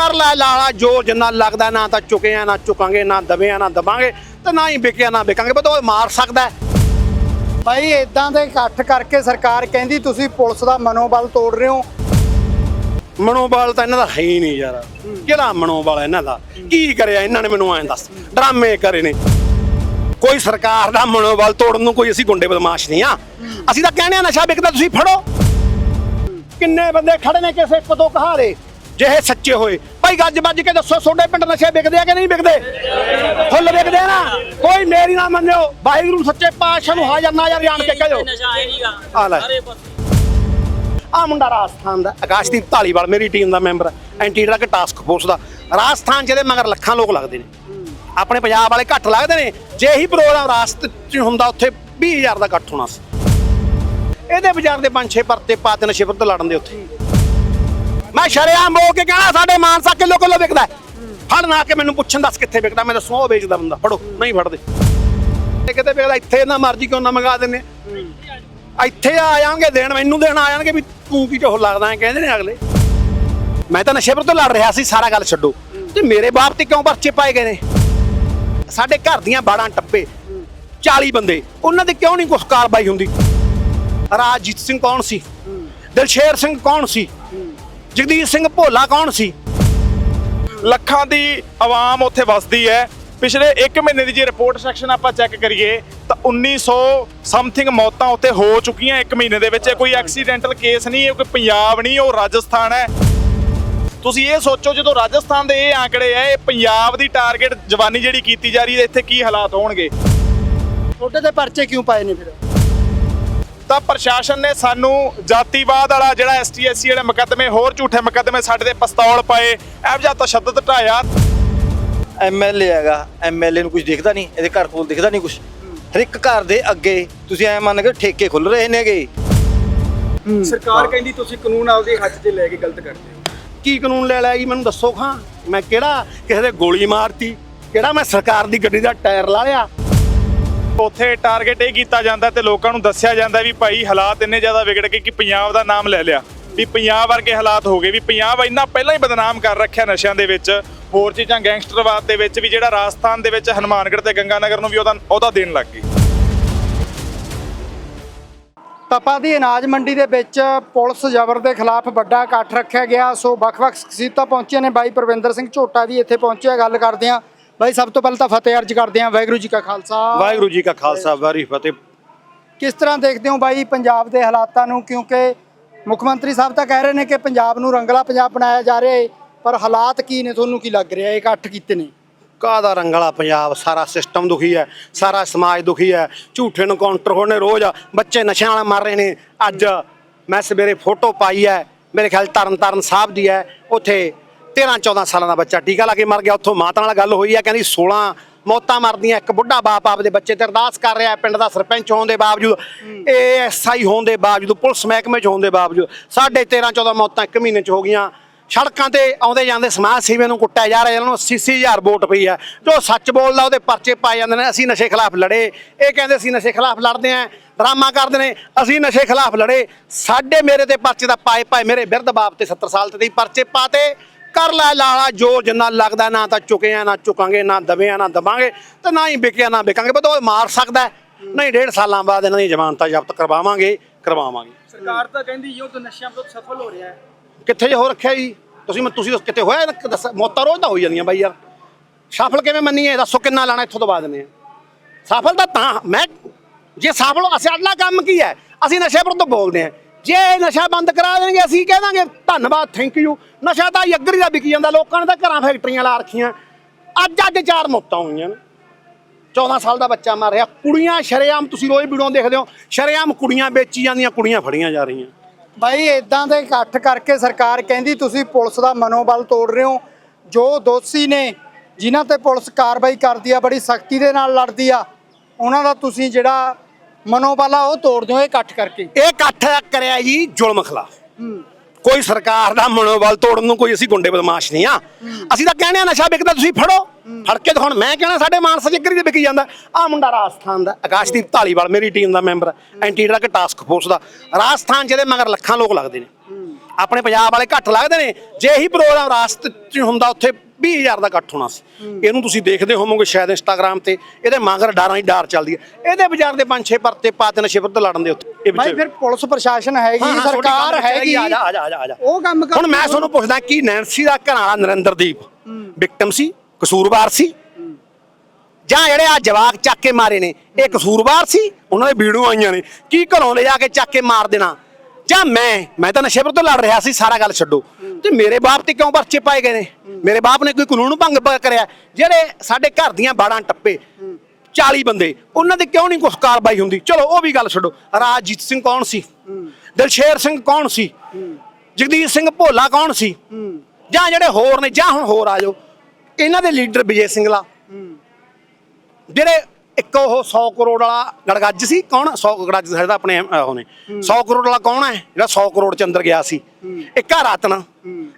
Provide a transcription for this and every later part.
ਕਰ ਲੈ ਲਾਲਾ ਜੋ ਜਿੰਨਾ ਲੱਗਦਾ ਨਾ ਤਾਂ ਚੁੱਕਿਆ ਨਾ ਚੁਕਾਂਗੇ ਨਾ ਦਬਿਆ ਨਾ ਦਬਾਂਗੇ ਤੇ ਨਾ ਹੀ ਵਿਕਿਆ ਨਾ ਵਿਕਾਂਗੇ ਬਤ ਉਹ ਮਾਰ ਸਕਦਾ ਹੈ। ਭਾਈ ਇਦਾਂ ਦੇ ਇਕੱਠ ਕਰਕੇ ਸਰਕਾਰ ਕਹਿੰਦੀ ਤੁਸੀਂ ਪੁਲਿਸ ਦਾ ਮਨੋਬਲ ਤੋੜ ਰਹੇ ਹੋ। ਮਨੋਬਲ ਤਾਂ ਇਹਨਾਂ ਦਾ ਹੈ ਹੀ ਨਹੀਂ ਯਾਰ। ਕਿਹੜਾ ਮਨੋਬਲ ਇਹਨਾਂ ਦਾ? ਕੀ ਕਰਿਆ ਇਹਨਾਂ ਨੇ ਮੈਨੂੰ ਐਂ ਦੱਸ। ਡਰਾਮੇ ਕਰੇ ਨੇ। ਕੋਈ ਸਰਕਾਰ ਦਾ ਮਨੋਬਲ ਤੋੜਨ ਨੂੰ ਕੋਈ ਅਸੀਂ ਗੁੰਡੇ ਬਦਮਾਸ਼ ਨਹੀਂ ਆ। ਅਸੀਂ ਤਾਂ ਕਹਿੰਦੇ ਆ ਨਸ਼ਾ ਵਿਕਦਾ ਤੁਸੀਂ ਫੜੋ। ਕਿੰਨੇ ਬੰਦੇ ਖੜੇ ਨੇ ਕਿਸੇ ਕਦੋਂ ਕਹਾਰੇ? ਜੇ ਇਹ ਸੱਚੇ ਹੋਏ। ਭਾਈ ਗੱਜ ਵੱਜ ਕੇ ਦੱਸੋ, ਤੁਹਾਡੇ ਪਿੰਡ ਨਸ਼ੇ ਵਿਕਦੇ ਆ ਕਿ ਨਹੀਂ ਵਿਕਦੇ? ਫੁੱਲ ਵਿਕਦੇ ਆ ਨਾ। ਕੋਈ ਮੇਰੀ ਨਾ ਮੰਨਿਓ। ਵਾਹਿਗੁਰੂ ਸੱਚੇ ਪਾਤਸ਼ਾਹ ਨੂੰ ਹਾਜ਼ਰ ਨਾਜ਼ਰ ਜਾਣ ਕੇ ਕਹਿਓ। ਨਸ਼ਾ ਹੈ ਨਹੀਂਗਾ ਆ ਲੈ। ਆ ਮੁੰਡਾ ਰਾਜਸਥਾਨ ਦਾ, ਆਕਾਸ਼ਦੀਪ ਢਾਲੀਵਾਲ ਮੇਰੀ ਟੀਮ ਦਾ member anti drug task force ਦਾ। ਰਾਜਸਥਾਨ ਜਿਹਦੇ ਮਗਰ ਲੱਖਾਂ ਲੋਕ ਲੱਗਦੇ ਨੇ। ਆਪਣੇ ਪੰਜਾਬ ਵਾਲੇ ਘੱਟ ਲੱਗਦੇ ਨੇ। ਜੇ ਇਹੀ ਪ੍ਰੋਗਰਾਮ ਰਾਸਤ ਚ ਹੁੰਦਾ, ਉੱਥੇ 20000 ਦਾ ਇਕੱਠ ਹੋਣਾ ਸੀ। ਇਹਦੇ ਬਾਜ਼ਾਰ ਦੇ ਪੰਜ ਛੇ ਪਰਤੇ ਪਾਤੇ ਨਸ਼ੇ ਵਿਰੁੱਧ ਲੜਨ ਦੇ ਉੱਥੇ। ਮੈਂ ਸ਼ਰੇਆਮ ਹੋ ਕੇ ਕਹਿਣਾ, ਸਾਡੇ ਮਾਨਸਾ ਕਿਲੋ ਕਿਲੋ ਵਿਕਦਾ ਹੈ। ਫੜ ਨਾ ਕੇ ਮੈਨੂੰ ਪੁੱਛਣ ਦੱਸ ਕਿੱਥੇ ਵਿਕਦਾ, ਮੈਂ ਦੱਸੂ, ਉਹ ਵੇਚਦਾ ਬੰਦਾ। ਫੜੋ, ਨਹੀਂ ਫੜਦੇ। ਕਿਤੇ ਵਿਕਦਾ, ਇੱਥੇ ਨਾ ਮਰਜ਼ੀ ਕਿਉਂ ਨਾ ਮੰਗਾ ਦਿੰਨੇ ਇੱਥੇ ਆ ਜਾਣਗੇ ਦੇਣ, ਮੈਨੂੰ ਦੇਣ ਆ ਜਾਣਗੇ ਵੀ ਤੂੰ ਕੀ ਢੋਲ ਲੱਗਦਾ ਕਹਿੰਦੇ ਨੇ ਅਗਲੇ। ਮੈਂ ਤਾਂ ਨਸ਼ੇ ਪਰ ਤੋਂ ਲੜ ਰਿਹਾ ਸੀ, ਸਾਰਾ ਗੱਲ ਛੱਡੋ। ਤੇ ਮੇਰੇ ਬਾਪ ਤੇ ਕਿਉਂ ਪਰਚੇ ਪਾਏ ਗਏ ਨੇ? ਸਾਡੇ ਘਰ ਦੀਆਂ ਬਾੜਾਂ ਟੱਪੇ 40 ਬੰਦੇ, ਉਹਨਾਂ ਦੇ ਕਿਉਂ ਨਹੀਂ ਕੁਛ ਕਾਰਵਾਈ ਹੁੰਦੀ? ਰਾਜਜੀਤ ਸਿੰਘ ਕੌਣ ਸੀ? ਦਿਲਸ਼ੇਰ ਸਿੰਘ ਕੌਣ ਸੀ? ਜਗਦੀਸ਼ ਸਿੰਘ ਭੋਲਾ ਕੌਣ ਸੀ? ਲੱਖਾਂ ਦੀ ਆਵਾਮ ਉੱਥੇ ਵਸਦੀ ਹੈ। ਪਿਛਲੇ 1 ਮਹੀਨੇ ਦੀ ਜੇ ਰਿਪੋਰਟ ਸੈਕਸ਼ਨ ਆਪਾਂ ਚੈੱਕ ਕਰੀਏ ਤਾਂ 1900 ਸਮਥਿੰਗ ਮੌਤਾਂ ਉੱਥੇ ਹੋ ਚੁੱਕੀਆਂ 1 ਮਹੀਨੇ ਦੇ ਵਿੱਚ। ਇਹ ਕੋਈ ਐਕਸੀਡੈਂਟਲ ਕੇਸ ਨਹੀਂ ਇਹ ਕੋਈ ਪੰਜਾਬ ਨਹੀਂ ਉਹ ਰਾਜਸਥਾਨ ਹੈ। ਤੁਸੀਂ ਇਹ ਸੋਚੋ ਜਦੋਂ ਰਾਜਸਥਾਨ ਦੇ ਇਹ ਆંકੜੇ ਆ ਇਹ ਪੰਜਾਬ ਦੀ ਟਾਰਗੇਟ ਜਵਾਨੀ ਜਿਹੜੀ ਕੀਤੀ ਜਾ ਰਹੀ ਹੈ ਇੱਥੇ ਕੀ ਹਾਲਾਤ ਹੋਣਗੇ? ਤੁਹਾਡੇ ਤੇ ਪਰਚੇ ਕਿਉਂ ਪਾਏ ਨੇ ਫਿਰ? ਤਾਂ ਪ੍ਰਸ਼ਾਸਨ ਨੇ ਸਾਨੂੰ ਜਾਤੀਵਾਦ ਵਾਲਾ ਜਿਹੜਾ ਐਸਟੀ ਐਸਸੀ ਵਾਲੇ ਮੁਕੱਦਮੇ ਹੋਰ ਝੂਠੇ ਮੁਕੱਦਮੇ ਸਾਡੇ ਤੇ ਪਿਸਤੌਲ ਪਏ। ਇਹੋ ਜਿਹਾ ਤਸ਼ੱਦਦ ਢਾਇਆ। ਐਮਐਲਏ ਹੈਗਾ। ਐਮਐਲਏ ਨੂੰ ਕੁਝ ਦਿਖਦਾ ਨਹੀਂ। ਇਹਦੇ ਘਰ ਕੋਲ ਦਿਖਦਾ ਨਹੀਂ ਕੁਝ ਹਰ ਇੱਕ ਘਰ ਦੇ ਅੱਗੇ ਤੁਸੀਂ ਐ ਮੰਨ ਕੇ ਠੇਕੇ ਖੁੱਲ ਰਹੇ ਨੇਗੇ ਸਰਕਾਰ ਕਹਿੰਦੀ ਤੁਸੀਂ ਕਾਨੂੰਨ ਆਪਦੇ ਹੱਥ 'ਚ ਲੈ ਕੇ ਗਲਤ ਕਰਦੇ ਹੋ। ਕੀ ਕਾਨੂੰਨ ਲੈ ਲਿਆ ਜੀ? ਮੈਨੂੰ ਦੱਸੋ ਖਾਂ ਮੈਂ ਕਿਹੜਾ ਕਿਸੇ ਦੇ ਗੋਲੀ ਮਾਰਤੀ? ਕਿਹੜਾ ਮੈਂ ਸਰਕਾਰ ਦੀ ਗੱਡੀ ਦਾ ਟਾਇਰ ਲਾ ਲਿਆ? ਉੱਥੇ ਟਾਰਗੇਟ ਇਹ ਕੀਤਾ ਜਾਂਦਾ ਤੇ ਲੋਕਾਂ ਨੂੰ ਦੱਸਿਆ ਜਾਂਦਾ ਵੀ ਭਾਈ ਹਾਲਾਤ ਇੰਨੇ ਜ਼ਿਆਦਾ ਵਿਗੜ ਗਏ ਕਿ ਪੰਜਾਬ ਦਾ ਨਾਮ ਲੈ ਲਿਆ। ਵੀ ਪੰਜਾਬ ਵਰਗੇ ਹਾਲਾਤ ਹੋ ਗਏ, ਵੀ ਪੰਜਾਬ ਇੰਨਾ ਪਹਿਲਾਂ ਹੀ ਬਦਨਾਮ ਕਰ ਰੱਖਿਆ ਨਸ਼ਿਆਂ ਦੇ ਵਿੱਚ, ਹੋਰ ਚੀਜ਼ਾਂ ਗੈਂਗਸਟਰਵਾਦ ਦੇ ਵਿੱਚ ਵੀ ਜਿਹੜਾ ਰਾਜਸਥਾਨ ਦੇ ਵਿੱਚ ਹਨੂਮਾਨਗੜ੍ਹ ਤੇ ਗੰਗਾਨਗਰ ਨੂੰ ਵੀ ਉਹਦਾ ਉਹਦਾ ਦੇਣ ਲੱਗ ਗਈ ਤਪਾ ਦੀ ਅਨਾਜ ਮੰਡੀ ਦੇ ਵਿੱਚ ਪੁਲਿਸ ਜ਼ਬਰ ਦੇ ਖਿਲਾਫ ਵੱਡਾ ਇਕੱਠ ਰੱਖਿਆ ਗਿਆ। ਸੋ ਵੱਖ-ਵੱਖ ਸ਼ਖਸੀਅਤਾਂ ਪਹੁੰਚੀਆਂ ਨੇ। ਬਾਈ ਪਰਵਿੰਦਰ ਸਿੰਘ ਝੋਟਾ ਵੀ ਇੱਥੇ ਪਹੁੰਚਿਆ। ਗੱਲ ਕਰਦੇ ਆ ਬਾਈ ਸਭ ਤੋਂ ਪਹਿਲਾਂ ਤਾਂ ਫਤਿਹ ਅਰਜ ਕਰਦੇ ਆ ਵਾਹਿਗੁਰੂ ਜੀ ਕਾ ਖਾਲਸਾ। ਵਾਹਿਗੁਰੂ ਜੀ ਕਾ ਖਾਲਸਾ ਵਾਰੀ ਫਤਿਹ। ਕਿਸ ਤਰ੍ਹਾਂ ਦੇਖਦੇ ਹੋ ਬਾਈ ਪੰਜਾਬ ਦੇ ਹਾਲਾਤਾਂ ਨੂੰ? ਕਿਉਂਕਿ ਮੁੱਖ ਮੰਤਰੀ ਸਾਹਿਬ ਤਾਂ ਕਹਿ ਰਹੇ ਨੇ ਕਿ ਪੰਜਾਬ ਨੂੰ ਰੰਗਲਾ ਪੰਜਾਬ ਬਣਾਇਆ ਜਾ ਰਿਹਾ ਹੈ ਪਰ ਹਾਲਾਤ ਕੀ ਨੇ? ਤੁਹਾਨੂੰ ਕੀ ਲੱਗ ਰਿਹਾ? ਇਹ ਇਕੱਠ ਕੀਤੇ ਨੇ। ਕਾਹਦਾ ਰੰਗਲਾ ਪੰਜਾਬ? ਸਾਰਾ ਸਿਸਟਮ ਦੁਖੀ ਹੈ ਸਾਰਾ ਸਮਾਜ ਦੁਖੀ ਹੈ। ਝੂਠੇ ਨੂੰ ਕਾਊਂਟਰ ਹੋਣੇ ਰੋਜ਼ ਬੱਚੇ ਨਸ਼ਿਆਂ ਵਾਲਾ ਮਰ ਰਹੇ ਨੇ। ਅੱਜ ਮੈਂ ਸਵੇਰੇ ਫੋਟੋ ਪਾਈ ਹੈ ਮੇਰੇ ਖਿਆਲ ਤਰਨ ਤਾਰਨ ਸਾਹਿਬ ਦੀ ਹੈ ਉੱਥੇ 13 14 ਸਾਲਾਂ ਦਾ ਬੱਚਾ ਟੀਕਾ ਲਾ ਕੇ ਮਰ ਗਿਆ। ਉੱਥੋਂ ਮਾਤਾ ਨਾਲ ਗੱਲ ਹੋਈ ਹੈ ਕਹਿੰਦੀ 16 ਮੌਤਾਂ ਮਰਦੀਆਂ ਇੱਕ ਬੁੱਢਾ ਬਾਪ ਆਪਦੇ ਬੱਚੇ ਤੇ ਅਰਦਾਸ ਕਰ ਰਿਹਾ ਪਿੰਡ ਦਾ ਸਰਪੰਚ ਹੋਣ ਦੇ ਬਾਵਜੂਦ ਏਐਸਆਈ ਹੋਣ ਦੇ ਬਾਵਜੂਦ ਪੁਲਿਸ ਮਹਿਕਮੇ 'ਚ ਹੋਣ ਦੇ ਬਾਵਜੂਦ ਸਾਢੇ 13 14 ਮੌਤਾਂ ਇੱਕ ਮਹੀਨੇ 'ਚ ਹੋ ਗਈਆਂ। ਸੜਕਾਂ ਤੇ ਆਉਂਦੇ ਜਾਂਦੇ ਸਮਾਜ ਸੇਵੀਆਂ ਨੂੰ ਕੁੱਟਿਆ ਜਾ ਰਿਹਾ ਇਹਨਾਂ ਨੂੰ 80000 ਵੋਟ ਪਈ ਹੈ। ਜੋ ਸੱਚ ਬੋਲਦਾ ਉਹਦੇ ਪਰਚੇ ਪਾਏ ਜਾਂਦੇ ਨੇ ਅਸੀਂ ਨਸ਼ੇ ਖਿਲਾਫ ਲੜੇ। ਇਹ ਕਹਿੰਦੇ ਅਸੀਂ ਨਸ਼ੇ ਖਿਲਾਫ ਲੜਦੇ ਆਂ ਡਰਾਮਾ ਕਰਦੇ ਨੇ ਅਸੀਂ ਨਸ਼ੇ ਖਿਲਾਫ ਲੜੇ। ਸਾਡੇ ਮੇਰੇ ਤੇ ਪਰਚੇ ਦਾ ਪਾਏ ਪਾਏ ਮੇਰੇ ਬਿਰਧ ਬਾਪ ਤੇ 70 ਸਾਲ ਤੇ ਪਰਚੇ ਪਾਤੇ। ਕਰ ਲੈ ਲਾਲਾ ਜੋ ਜਿੰਨਾ ਲੱਗਦਾ ਨਾ ਤਾਂ ਚੁਕਿਆ ਨਾ ਚੁਕਾਂਗੇ ਨਾ ਦਬਿਆ ਨਾ ਦਬਾਂਗੇ ਤੇ ਨਾ ਹੀ ਵਿਕਿਆ ਨਾ ਵਿਕਾਂਗੇ। ਉਹ ਮਾਰ ਸਕਦਾ। ਨਹੀਂ ਡੇਢ ਸਾਲਾਂ ਬਾਅਦ ਇਹਨਾਂ ਦੀ ਜ਼ਮਾਨਤਾਂ ਜ਼ਬਤ ਕਰਵਾਵਾਂਗੇ ਕਰਵਾਵਾਂਗੇ। ਸਰਕਾਰ ਤਾਂ ਕਹਿੰਦੀ ਯੁੱਧ ਨਸ਼ਿਆਂ ਵਿਰੁੱਧ ਸਫਲ ਹੋ ਰਿਹਾ ਹੈ। ਕਿੱਥੇ ਜੇ ਹੋ ਰੱਖਿਆ ਜੀ? ਤੁਸੀਂ ਮੈਂ ਤੁਸੀਂ ਕਿਤੇ ਹੋਇਆ ਦੱਸ ਮੌਤਾਂ ਰੋਜ਼ ਤਾਂ ਹੋਈ ਜਾਂਦੀਆਂ ਬਾਈ ਯਾਰ। ਸਫਲ ਕਿਵੇਂ ਮੰਨੀਏ? ਦੱਸੋ ਕਿੰਨਾ ਲਾਣਾ ਇੱਥੋਂ ਦਬਾ ਦਿੰਦੇ ਆ ਸਫਲ ਤਾਂ ਤਾਂ ਮੈਂ ਜੇ ਸਫਲ ਅਸੀਂ ਅਗਲਾ ਕੰਮ ਕੀ ਹੈ? ਅਸੀਂ ਨਸ਼ੇ ਵਿਰੁੱਧ ਬੋਲਦੇ ਆ ਜੇ ਇਹ ਨਸ਼ਾ ਬੰਦ ਕਰਾ ਦੇਣਗੇ, ਅਸੀਂ ਕਹਿ ਦਾਂਗੇ, ਧੰਨਵਾਦ ਥੈਂਕ ਯੂ ਨਸ਼ਾ ਤਾਂ ਯੱਗਰੀ ਦਾ ਵਿਕੀ ਜਾਂਦਾ, ਲੋਕਾਂ ਨੇ ਤਾਂ ਘਰਾਂ ਫੈਕਟਰੀਆਂ ਲਾ ਰੱਖੀਆਂ। ਅੱਜ ਅੱਜ ਚਾਰ ਮੌਤਾਂ ਹੋਈਆਂ ਨੇ। 14 ਸਾਲ ਦਾ ਬੱਚਾ ਮਰ ਰਿਹਾ। ਕੁੜੀਆਂ ਸ਼ਰੇਆਮ, ਤੁਸੀਂ ਰੋਜ਼ ਵੀਡੀਓ ਦੇਖਦੇ ਹੋ, ਸ਼ਰੇਆਮ ਕੁੜੀਆਂ ਵੇਚੀ ਜਾਂਦੀਆਂ, ਕੁੜੀਆਂ ਫੜੀਆਂ ਜਾ ਰਹੀਆਂ। ਬਾਈ ਇਦਾਂ ਦੇ ਇਕੱਠ ਕਰਕੇ ਸਰਕਾਰ ਕਹਿੰਦੀ, ਤੁਸੀਂ ਪੁਲਿਸ ਦਾ ਮਨੋਬਲ ਤੋੜ ਰਹੇ ਹੋ। ਜੋ ਦੋਸ਼ੀ ਨੇ, ਜਿਨ੍ਹਾਂ ਤੇ ਪੁਲਿਸ ਕਾਰਵਾਈ ਕਰਦੀ ਆ, ਬੜੀ ਸਖਤੀ ਦੇ ਨਾਲ ਲੜਦੀ ਆ, ਉਹਨਾਂ ਦਾ ਤੁਸੀਂ ਜਿਹੜਾ ਮਨੋਬਲ ਉਹ ਤੋੜਦੇ ਹੋ ਇਹ ਇਕੱਠ ਕਰਕੇ। ਇਹ ਇਕੱਠ ਕਰਿਆ ਜੀ ਜ਼ੁਲਮ ਖਿਲਾਫ। ਕੋਈ ਸਰਕਾਰ ਦਾ ਮਨੋਬਲ ਤੋੜਨ ਨੂੰ ਕੋਈ ਅਸੀਂ ਗੁੰਡੇ ਬਦਮਾਸ਼ ਨਹੀਂ ਆ। ਅਸੀਂ ਤਾਂ ਕਹਿੰਦੇ ਆ ਨਸ਼ਾ ਵਿਕਦਾ ਤੁਸੀਂ ਫੜੋ। ਫੜ ਕੇ ਦਿਖਾਉਣ। ਮੈਂ ਕਹਿਣਾ ਸਾਡੇ ਮਾਨਸਾ ਜਿਗਰੀ ਦੇ ਵਿਕੀ ਜਾਂਦਾ। ਆ ਮੁੰਡਾ ਰਾਜਸਥਾਨ ਦਾ ਆਕਾਸ਼ਦੀਪ ਢਾਲੀਵਾਲ ਮੇਰੀ ਟੀਮ ਦਾ member anti drug task force ਦਾ। ਰਾਜਸਥਾਨ ਜਿਹਦੇ ਮਗਰ ਲੱਖਾਂ ਲੋਕ ਲੱਗਦੇ ਨੇ। ਆਪਣੇ ਪੰਜਾਬ ਵਾਲੇ ਘੱਟ ਲੱਗਦੇ ਨੇ। ਜੇ ਇਹੀ ਪ੍ਰੋਗਰਾਮ ਰਾਸਤੇ 'ਚ ਹੁੰਦਾ ਉੱਥੇ 20000 ਦਾ ਇਕੱਠ ਹੋਣਾ ਸੀ। ਇਹਨੂੰ ਤੁਸੀਂ ਦੇਖਦੇ ਹੋਵੋਗੇ ਸ਼ਾਇਦ ਇੰਸਟਾਗ੍ਰam ਤੇ ਇਹਦੇ ਮਗਰ ਡਾਰਾਂ ਹੀ ਡਾਰ ਚੱਲਦੀ ਹੈ। ਇਹਦੇ ਬਾਜ਼ਾਰ ਦੇ ਪੰਜ ਛੇ ਪਰਤੇ ਪਾਤੇ ਨਸ਼ੇ ਵਿਰੁੱਧ ਲੜਨ ਦੇ ਉੱਤੇ। ਇਹ ਭਾਈ ਫਿਰ ਪੁਲਿਸ ਪ੍ਰਸ਼ਾਸਨ ਹੈਗੀ ਸਰਕਾਰ ਹੈਗੀ। ਆ ਜਾ ਆ ਜਾ ਆ ਜਾ, ਆ ਜਾ। ਉਹ ਕੰਮ ਕਰ ਹੁਣ ਮੈਂ ਤੁਹਾਨੂੰ ਪੁੱਛਦਾ ਕੀ ਨੈਂਸੀ ਦਾ ਘਰ ਵਾਲਾ ਨਰਿੰਦਰਦੀਪ ਵਿਕਟਮ ਸੀ ਕਸੂਰਵਾਰ ਸੀ? ਜਾਂ ਜਿਹੜੇ ਆ ਜਵਾਕ ਚੱਕ ਕੇ ਮਾਰੇ ਨੇ ਇਹ ਕਸੂਰਵਾਰ ਸੀ? ਉਹਨਾਂ ਦੇ ਵੀਡੀਓ ਆਈਆਂ ਨੇ। ਕੀ ਘਰੋਂ ਲੈ ਜਾ ਕੇ ਚੱਕ ਕੇ ਮਾਰ ਦੇਣਾ? ਜਾਂ ਮੈਂ ਮੈਂ ਤਾਂ ਨਸ਼ੇ ਵਿਰੁੱਧ ਲੜ ਰਿਹਾ ਸੀ, ਸਾਰਾ ਗੱਲ ਛੱਡੋ। ਤੇ ਮੇਰੇ ਬਾਪ ਤੇ ਕਿਉਂ ਪਰਚੇ ਪਾਏ ਗਏ ਨੇ? ਮੇਰੇ ਬਾਪ ਨੇ ਕੋਈ ਕਾਨੂੰਨ ਭੰਗ ਕਰਿਆ? ਜਿਹੜੇ ਸਾਡੇ ਘਰ ਦੀਆਂ ਬਾੜਾਂ ਟੱਪੇ 40 ਬੰਦੇ, ਉਹਨਾਂ ਦੇ ਕਿਉਂ ਨਹੀਂ ਕੁਛ ਕਾਰਵਾਈ ਹੁੰਦੀ? ਚਲੋ, ਉਹ ਵੀ ਗੱਲ ਛੱਡੋ। ਰਾਜਜੀਤ ਸਿੰਘ ਕੌਣ ਸੀ? ਦਿਲਸ਼ੇਰ ਸਿੰਘ ਕੌਣ ਸੀ? ਜਗਦੀਸ਼ ਸਿੰਘ ਭੋਲਾ ਕੌਣ ਸੀ? ਜਾਂ ਜਿਹੜੇ ਹੋਰ ਨੇ, ਜਾਂ ਹੁਣ ਹੋਰ ਆ ਜਾਓ। ਇਹਨਾਂ ਦੇ ਲੀਡਰ ਵਿਜੇ ਸਿੰਘਲਾ ਜਿਹੜੇ ਇੱਕ ਉਹ 100 ਕਰੋੜ ਵਾਲਾ ਗੜਗੱਜ ਸੀ ਕੌਣ? 100 ਗੜਗੱਜ ਸਾਡਾ ਆਪਣੇ ਉਹ ਨੇ। 100 ਕਰੋੜ ਵਾਲਾ ਕੌਣ ਹੈ? ਜਿਹੜਾ 100 ਕਰੋੜ ਚ ਅੰਦਰ ਗਿਆ ਸੀ। ਇੱਕ ਆ ਰਤਨ।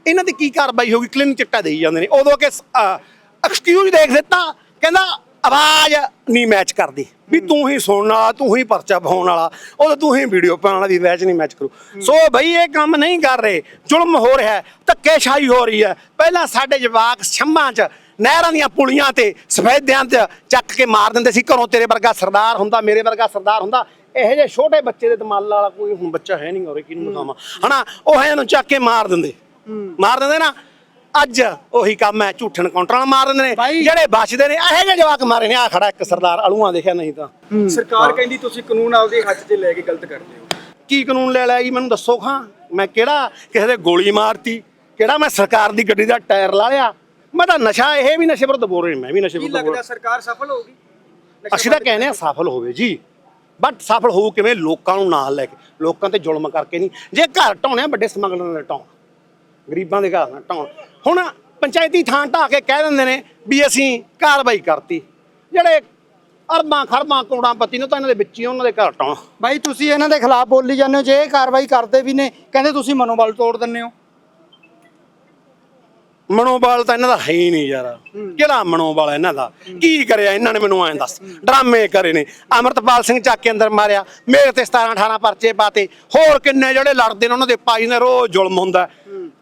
ਇਹਨਾਂ ਦੀ ਕੀ ਕਾਰਵਾਈ ਹੋਗੀ ਕਲੀਨ ਚਿੱਟਾ ਦੇਈ ਜਾਂਦੇ ਨੇ। ਉਦੋਂ ਕਿ ਐਕਸਕਿਊਜ਼ ਦੇਖ ਦਿੱਤਾ। ਕਹਿੰਦਾ ਆਵਾਜ਼ ਨਹੀਂ ਮੈਚ ਕਰਦੀ। ਵੀ ਤੂੰ ਹੀ ਸੁਣਨ ਵਾਲਾ ਤੂੰ ਹੀ ਪਰਚਾ ਪਾਉਣ ਵਾਲਾ। ਉਹ ਤੂੰ ਹੀ ਵੀਡੀਓ ਪਾਉਣ ਵਾਲਾ ਵੀ ਮੈਚ ਨਹੀਂ ਮੈਚ ਕਰੂ। ਸੋ ਬਈ ਇਹ ਕੰਮ ਨਹੀਂ ਕਰ ਰਹੇ। ਜ਼ੁਲਮ ਹੋ ਰਿਹਾ ਹੈ। ਧੱਕੇਸ਼ਾਹੀ ਹੋ ਰਹੀ ਹੈ। ਪਹਿਲਾਂ ਸਾਡੇ ਜਵਾਕ ਛੰਮਾਂ 'ਚ ਨਹਿਰਾਂ ਦੀਆਂ ਪੁਲੀਆਂ ਤੇ ਸਫੈਦਿਆਂ ਤੇ ਚੱਕ ਕੇ ਮਾਰ ਦਿੰਦੇ ਸੀ। ਘਰੋਂ ਤੇਰੇ ਵਰਗਾ ਸਰਦਾਰ ਹੁੰਦਾ ਮੇਰੇ ਵਰਗਾ ਸਰਦਾਰ ਹੁੰਦਾ। ਇਹੋ ਜਿਹੇ ਛੋਟੇ ਬੱਚੇ ਦੇ ਦਮਾਲ ਵਾਲਾ ਕੋਈ ਹੁਣ ਬੱਚਾ ਹੈ ਨਹੀਂ ਹੋਰੇ ਕਿਹਨੂੰ ਦਿਖਾਵਾਂ? ਹਨਾ ਉਹ ਹੈ ਨੂੰ ਚੱਕ ਕੇ ਮਾਰ ਦਿੰਦੇ। ਮਾਰ ਦਿੰਦੇ ਨਾ ਅੱਜ ਉਹੀ ਕੰਮ ਹੈ ਝੂਠਣ ਕਾਊਂਟਰਾਂ ਨਾਲ ਮਾਰ ਦਿੰਦੇ ਨੇ। ਜਿਹੜੇ ਬਚਦੇ ਨੇ ਇਹੋ ਜਿਹੇ ਜਵਾਕ ਮਾਰੇ ਨੇ। ਆ ਖੜਾ ਇੱਕ ਸਰਦਾਰ ਅਲੂਆਂ ਦੇਖਿਆ ਨਹੀਂ ਤਾਂ। ਸਰਕਾਰ ਕਹਿੰਦੀ ਤੁਸੀਂ ਕਾਨੂੰਨ ਆਪਦੇ ਹੱਥ 'ਚ ਲੈ ਕੇ ਗਲਤ ਕਰਦੇ ਹੋ। ਕੀ ਕਾਨੂੰਨ ਲੈ ਲਿਆ ਜੀ? ਮੈਨੂੰ ਦੱਸੋ ਖਾਂ ਮੈਂ ਕਿਹੜਾ ਕਿਸੇ ਦੇ ਗੋਲੀ ਮਾਰਤੀ? ਕਿਹੜਾ ਮੈਂ ਸਰਕਾਰ ਦੀ ਗੱਡੀ ਦਾ ਟਾਇਰ ਲਾ ਲਿਆ? ਮੈਂ ਤਾਂ ਨਸ਼ਾ ਇਹ ਵੀ ਨਸ਼ੇ ਵਿਰੁੱਧ ਬੋਲ ਰਿਹਾ ਮੈਂ ਵੀ ਨਸ਼ੇ ਕੀ ਵਿਰੁੱਧ ਬੋਲ ਲੱਗਦਾ ਸਰਕਾਰ ਸਫਲ ਹੋਊਗੀ? ਅਸੀਂ ਤਾਂ ਕਹਿੰਦੇ ਆ ਸਫਲ ਹੋਵੇ ਜੀ। ਬਟ ਸਫਲ ਹੋਊ ਕਿਵੇਂ? ਲੋਕਾਂ ਨੂੰ ਨਾਲ ਲੈ ਕੇ। ਲੋਕਾਂ ਤੇ ਜ਼ੁਲਮ ਕਰਕੇ ਨਹੀਂ। ਜੇ ਘਰ ਢਾਉਣੇ ਆ, ਵੱਡੇ ਸਮਗਲਰਾਂ ਦੇ ਢਾਉਣ ਗਰੀਬਾਂ ਦੇ ਘਰ ਨਾ ਢਾਉਣ ਹੁਣ ਪੰਚਾਇਤੀ ਥਾਂ ਢਾ ਕੇ ਕਹਿ ਦਿੰਦੇ ਨੇ ਵੀ ਅਸੀਂ ਕਾਰਵਾਈ ਕਰਤੀ। ਜਿਹੜੇ ਅਰਬਾਂ ਖਰਬਾਂ ਕਰੋੜਾਂਪਤੀ ਨੇ ਤਾਂ ਇਹਨਾਂ ਦੇ ਵਿੱਚ ਹੀ ਉਹਨਾਂ ਦੇ ਘਰ ਢਾਉਣ ਭਾਈ ਤੁਸੀਂ ਇਹਨਾਂ ਦੇ ਖਿਲਾਫ ਬੋਲੀ ਜਾਂਦੇ ਹੋ। ਜੇ ਇਹ ਕਾਰਵਾਈ ਕਰਦੇ ਵੀ ਨੇ ਕਹਿੰਦੇ ਤੁਸੀਂ ਮਨੋਬਲ ਤੋੜ ਦਿੰਦੇ ਹੋ। ਮਨੋਬਲ ਤਾਂ ਇਹਨਾਂ ਦਾ ਹੈ ਹੀ ਨਹੀਂ ਯਾਰ। ਕਿਹੜਾ ਮਨੋਬਲ ਇਹਨਾਂ ਦਾ? ਕੀ ਕਰਿਆ ਇਹਨਾਂ ਨੇ ਮੈਨੂੰ ਐਂ ਦੱਸ। ਡਰਾਮੇ ਕਰੇ ਨੇ। ਅਮਰਤਪਾਲ ਸਿੰਘ ਚੱਕ ਕੇ ਅੰਦਰ ਮਾਰਿਆ। ਮੇਰੇ ਤੇ 17 18 ਪਰਚੇ ਪਾਤੇ। ਹੋਰ ਕਿੰਨੇ ਜਿਹੜੇ ਲੜਦੇ ਨੇ ਉਹਨਾਂ ਦੇ ਪਾਈ ਨੇ ਰੋਜ਼ ਜ਼ੁਲਮ ਹੁੰਦਾ।